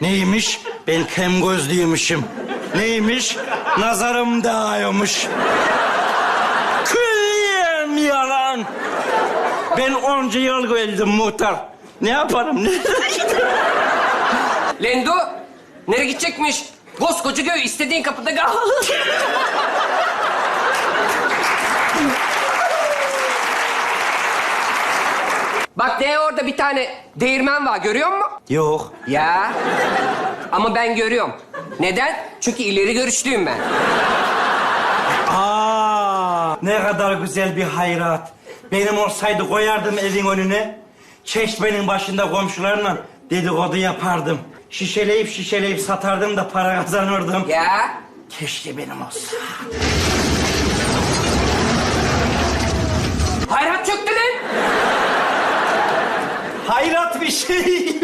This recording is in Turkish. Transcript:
Neymiş? Ben kem gözlüymüşüm. Neymiş? Nazarım dağıyormuş. Külliyen yalan. Ben onca yıl geldim muhtar. Ne yaparım? Lendo, nereye gidecekmiş? Koskoca göğü istediğin kapıda kal. Bak ne orada bir tane değirmen var görüyor musun? Yok. Ya. Ama ben görüyorum. Neden? Çünkü ileri görüşlüyüm ben. Aa, ne kadar güzel bir hayrat. Benim olsaydı koyardım evin önüne. Çeşmenin başında komşularla dedikodu yapardım. Şişeleyip şişeleyip satardım da para kazanırdım. Ya. Keşke benim olsa. Hayrat bir şey.